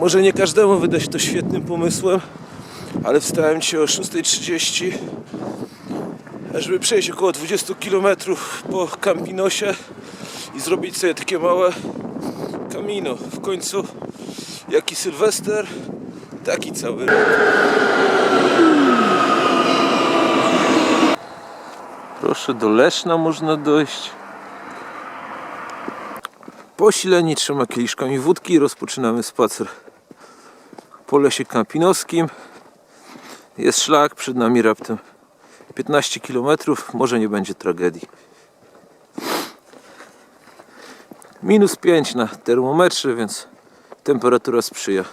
Może nie każdemu wyda się to świetnym pomysłem, ale wstałem dzisiaj o 6.30, żeby przejść około 20 km po Campinosie i zrobić sobie takie małe kamino. W końcu, jaki Sylwester, taki cały rok. Proszę, do Leszna można dojść. Posileni trzema kieliszkami wódki rozpoczynamy spacer po lesie kampinoskim. Jest szlak, przed nami raptem 15 km, może nie będzie tragedii. Minus 5 na termometrze, więc temperatura sprzyja.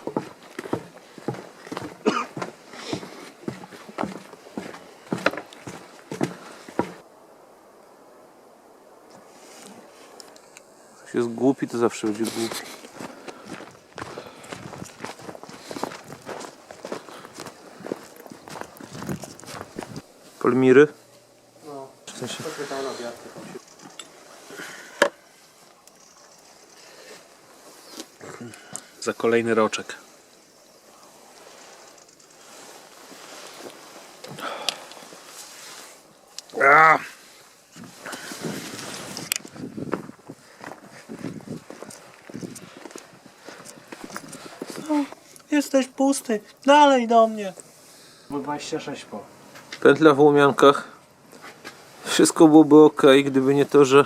Ktoś jest głupi, to zawsze będzie głupi. Polmiry? No, W sensie. Za kolejny roczek. A! Jesteś pusty. Dalej do mnie. Bo 26 po. Pętla w Łomiankach. Wszystko byłoby ok, gdyby nie to, że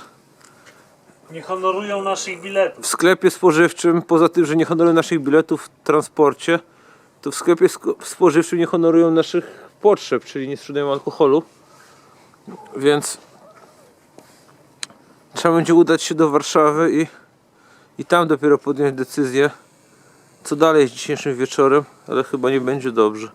Nie honorują naszych biletów. w sklepie spożywczym, poza tym, że nie honorują naszych biletów w transporcie, to w sklepie sk- spożywczym nie honorują naszych potrzeb, czyli nie sprzedają alkoholu. Więc trzeba będzie udać się do Warszawy i, i tam dopiero podjąć decyzję, co dalej z dzisiejszym wieczorem, ale chyba nie będzie dobrze.